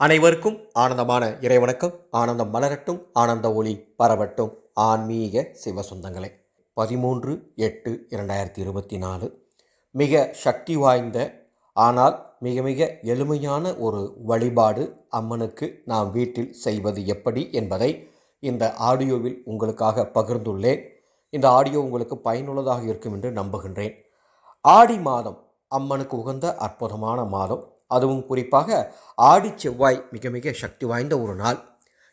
அனைவருக்கும் ஆனந்தமான இறைவணக்கம். ஆனந்தம் மலரட்டும் ஆனந்த ஒளி பரவட்டும். ஆன்மீக சிவசுந்தங்களே பதிமூன்று எட்டு இரண்டாயிரத்தி இருபத்தி நாலு. மிக சக்தி வாய்ந்த ஆனால் மிக மிக எளிமையான ஒரு வழிபாடு அம்மனுக்கு நாம் வீட்டில் செய்வது எப்படி என்பதை இந்த ஆடியோவில் உங்களுக்காக பகிர்ந்துள்ளேன். இந்த ஆடியோ உங்களுக்கு பயனுள்ளதாக இருக்கும் என்று நம்புகின்றேன். ஆடி மாதம் அம்மனுக்கு உகந்த அற்புதமான மாதம். அதுவும் குறிப்பாக ஆடி செவ்வாய் மிக மிக சக்தி வாய்ந்த ஒரு நாள்.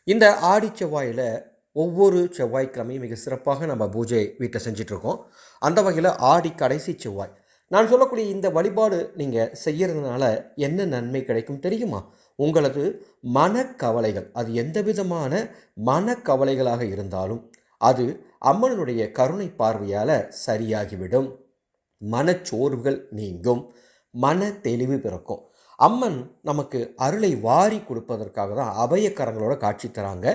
இந்த ஆடி செவ்வாயில் ஒவ்வொரு செவ்வாய்க்கிழமையும் மிக சிறப்பாக நம்ம பூஜை வீட்டில் செஞ்சிட்ருக்கோம். அந்த வகையில் ஆடி கடைசி செவ்வாய். நான் சொல்லக்கூடிய இந்த வழிபாடு நீங்கள் செய்கிறதுனால என்ன நன்மை கிடைக்கும் தெரியுமா? உங்களது மனக்கவலைகள் அது எந்த விதமான மனக்கவலைகளாக இருந்தாலும் அது அம்மனுடைய கருணை பார்வையால் சரியாகிவிடும். மனச்சோர்வுகள் நீங்கும். மன தெளிவு பிறக்கும். அம்மன் நமக்கு அருளை வாரி கொடுப்பதற்காக தான் அபயக்கரங்களோட காட்சி தராங்க.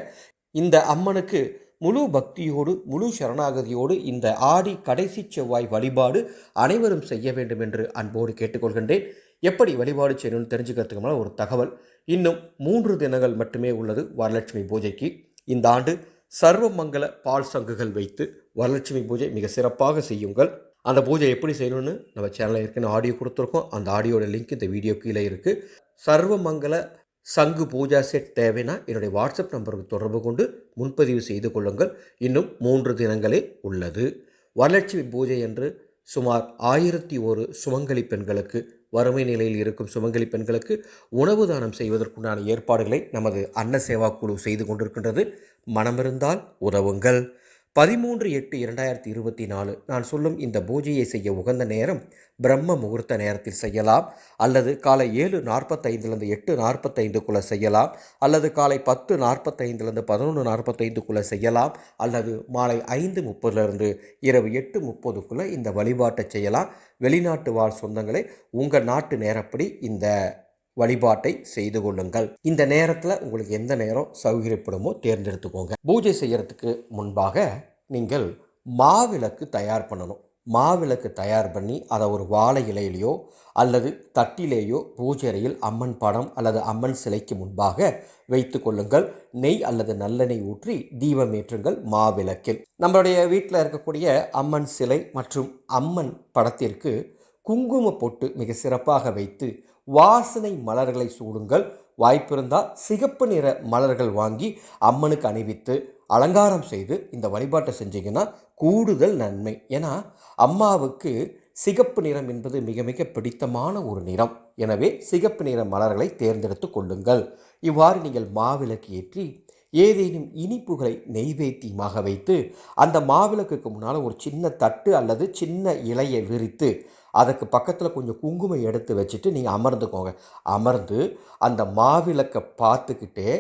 இந்த அம்மனுக்கு முழு பக்தியோடு முழு சரணாகதியோடு இந்த ஆடி கடைசி செவ்வாய் வழிபாடு அனைவரும் செய்ய வேண்டும் என்று அன்போடு கேட்டுக்கொள்கின்றேன். எப்படி வழிபாடு செய்யணும்னு தெரிஞ்சுக்கிறதுக்கு மேலே ஒரு தகவல். இன்னும் மூன்று தினங்கள் மட்டுமே உள்ளது வரலட்சுமி பூஜைக்கு. இந்த ஆண்டு சர்வமங்கல பால் சங்குகள் வைத்து வரலட்சுமி பூஜை மிக சிறப்பாக செய்யுங்கள். அந்த பூஜை எப்படி செய்யணும்னு நம்ம சேனலில் ஏற்கனவே ஆடியோ கொடுத்துருக்கோம். அந்த ஆடியோட லிங்க் இந்த வீடியோ கீழே இருக்குது சர்வமங்கல சங்கு பூஜா செட் தேவைன்னா என்னுடைய வாட்ஸ்அப் நம்பருக்கு தொடர்பு கொண்டு முன்பதிவு செய்து கொள்ளுங்கள். இன்னும் மூன்று தினங்களே உள்ளது. வரலட்சுமி பூஜை என்று சுமார் ஆயிரத்தி ஒரு சுமங்கலி பெண்களுக்கு வறுமை நிலையில் இருக்கும் சுமங்கலி பெண்களுக்கு உணவு தானம் செய்வதற்குண்டான ஏற்பாடுகளை நமது அன்ன சேவா குழு செய்து கொண்டிருக்கின்றது. மனமிருந்தால் உதவுங்கள். பதிமூன்று எட்டு இரண்டாயிரத்தி இருபத்தி நாலு. நான் சொல்லும் இந்த பூஜையை செய்ய உகந்த நேரம் பிரம்ம முகூர்த்த நேரத்தில் செய்யலாம். அல்லது காலை ஏழு நாற்பத்தைந்துலேருந்து எட்டு நாற்பத்தைந்துக்குள்ளே செய்யலாம். அல்லது காலை பத்து நாற்பத்தைந்துலேருந்து பதினொன்று நாற்பத்தைந்துக்குள்ளே செய்யலாம். அல்லது மாலை ஐந்து முப்பதுலேருந்து இரவு எட்டு முப்பதுக்குள்ளே இந்த வழிபாட்டை செய்யலாம். வெளிநாட்டு வாழ் சொந்தங்களை உங்கள் நாட்டு நேரப்படி இந்த வழிபாட்டை செய்து கொள்ளுங்கள். இந்த நேரத்தில் உங்களுக்கு எந்த நேரம் சௌகரியப்படுமோ தேர்ந்தெடுத்துக்கோங்க. பூஜை செய்கிறதுக்கு முன்பாக நீங்கள் மாவிளக்கு தயார் பண்ணணும். மாவிளக்கு தயார் பண்ணி அதை ஒரு வாழை இலையிலையோ அல்லது தட்டிலேயோ பூஜரையில் அம்மன் படம் அல்லது அம்மன் சிலைக்கு முன்பாக வைத்து கொள்ளுங்கள். நெய் அல்லது நல்லெண்ணெய் ஊற்றி தீபம் ஏற்றுங்கள் மாவிளக்கில். நம்மளுடைய வீட்டில் இருக்கக்கூடிய அம்மன் சிலை மற்றும் அம்மன் படத்திற்கு குங்கும பொட்டு மிக சிறப்பாக வைத்து வாசனை மலர்களை சூடுங்கள். வாய்ப்பிருந்தால் சிகப்பு நிற மலர்கள் வாங்கி அம்மனுக்கு அணிவித்து அலங்காரம் செய்து இந்த வழிபாட்டை செஞ்சீங்கன்னா கூடுதல் நன்மை. ஏன்னா அம்மாவுக்கு சிகப்பு நிறம் என்பது மிக மிக பிடித்தமான ஒரு நிறம். எனவே சிகப்பு நிற மலர்களை தேர்ந்தெடுத்து கொள்ளுங்கள். இவ்வாறு நீங்கள் மாவிளக்கு ஏற்றி ஏதேனும் இனிப்புகளை நெய்வேத்தியமாக வைத்து அந்த மாவிளக்குக்கு முன்னால் ஒரு சின்ன தட்டு அல்லது சின்ன இலையை விரித்து அதுக்கு பக்கத்தில் கொஞ்சம் குங்குமம் எடுத்து வச்சுட்டு நீங்கள் அமர்ந்துக்கோங்க. அமர்ந்து அந்த மாவிளக்கை பார்த்துக்கிட்டே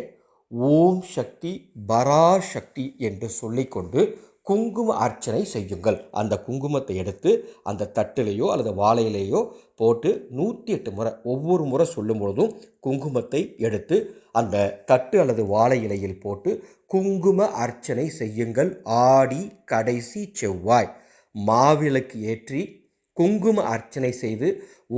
ஓம் சக்தி பராசக்தி என்று சொல்லிக்கொண்டு குங்கும அர்ச்சனை செய்யுங்கள். அந்த குங்குமத்தை எடுத்து அந்த தட்டிலேயோ அல்லது வாழையிலேயோ போட்டு நூற்றி எட்டு முறை ஒவ்வொரு முறை சொல்லும் பொழுதும் குங்குமத்தை எடுத்து அந்த தட்டு அல்லது வாழை இலையில் போட்டு குங்கும அர்ச்சனை செய்யுங்கள். ஆடி கடைசி செவ்வாய். மாவிளக்கு ஏற்றி குங்கும அர்ச்சனை செய்து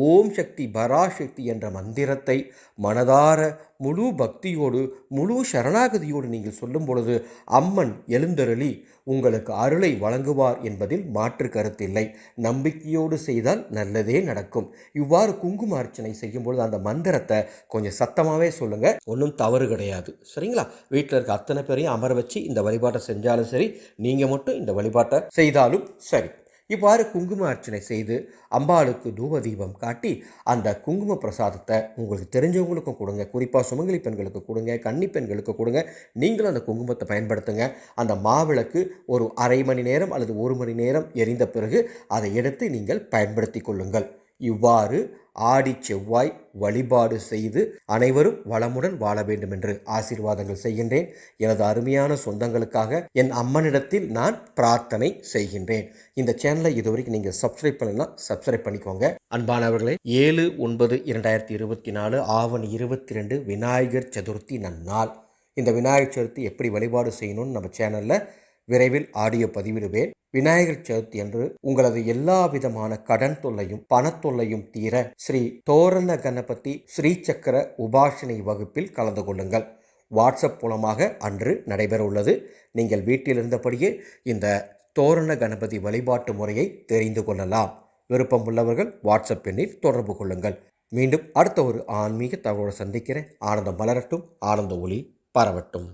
ஓம் சக்தி பராசக்தி என்ற மந்திரத்தை மனதார முழு பக்தியோடு முழு சரணாகதியோடு நீங்கள் சொல்லும் பொழுது அம்மன் எழுந்தருளி உங்களுக்கு அருளை வழங்குவார் என்பதில் மாற்று கருத்தில்லை. நம்பிக்கையோடு செய்தால் நல்லதே நடக்கும். இவ்வாறு குங்கும அர்ச்சனை செய்யும் பொழுது அந்த மந்திரத்தை கொஞ்சம் சத்தமாகவே சொல்லுங்கள் ஒன்றும் தவறு கிடையாது. சரிங்களா? வீட்டில் இருக்க அத்தனை பேரையும் அமர வச்சு இந்த வழிபாட்டை செஞ்சாலும் சரி நீங்கள் மட்டும் இந்த வழிபாட்டை செய்தாலும் சரி. இவ்வாறு குங்கும அர்ச்சனை செய்து அம்பாளுக்கு தூப தீபம் காட்டி அந்த குங்கும பிரசாதத்தை உங்களுக்கு தெரிஞ்சவங்களுக்கும் கொடுங்க. குறிப்பாக சுமங்கலி பெண்களுக்கு கொடுங்க கன்னி பெண்களுக்கு கொடுங்க. நீங்களும் அந்த குங்குமத்தை பயன்படுத்துங்க. அந்த மாவிளக்கு ஒரு அரை மணி நேரம் அல்லது ஒரு மணி நேரம் எரிந்த பிறகு அதை எடுத்து நீங்கள் பயன்படுத்தி கொள்ளுங்கள். இவ்வாறு ஆடி செவ்வாய் வழிபாடு செய்து அனைவரும் வளமுடன் வாழ வேண்டும் என்று ஆசீர்வாதங்கள் செய்கின்றேன். எனது அருமையான சொந்தங்களுக்காக என் அம்மனிடத்தில் நான் பிரார்த்தனை செய்கின்றேன். இந்த சேனலை இதுவரைக்கும் நீங்கள் சப்ஸ்கிரைப் பண்ணலாம் சப்ஸ்கிரைப் பண்ணிக்கோங்க. அன்பானவர்களே ஏழு ஒன்பது இரண்டாயிரத்தி இருபத்தி நாலு ஆவணி இருபத்தி ரெண்டு விநாயகர் சதுர்த்தி நன்னாள். இந்த விநாயகர் சதுர்த்தி எப்படி வழிபாடு செய்யணும்னு நம்ம சேனலில் விரைவில் ஆடியோ பதிவிடுவேன். விநாயகர் சதுர்த்தி அன்று உங்களது எல்லா விதமான கடன் தொல்லையும் பணத்தொல்லையும் தீர ஸ்ரீ தோரண கணபதி ஸ்ரீ சக்கர உபாசனை வகுப்பில் கலந்து கொள்ளுங்கள். வாட்ஸ்அப் மூலமாக அன்று நடைபெற உள்ளது. நீங்கள் வீட்டில் இருந்தபடியே இந்த தோரண கணபதி வழிபாட்டு முறையை தெரிந்து கொள்ளலாம். விருப்பம் உள்ளவர்கள் வாட்ஸ்அப் எண்ணில் தொடர்பு கொள்ளுங்கள். மீண்டும் அடுத்த ஒரு ஆன்மீக தகவலை சந்திக்கிறேன். ஆனந்தம் மலரட்டும். ஆனந்த ஒளி பரவட்டும்.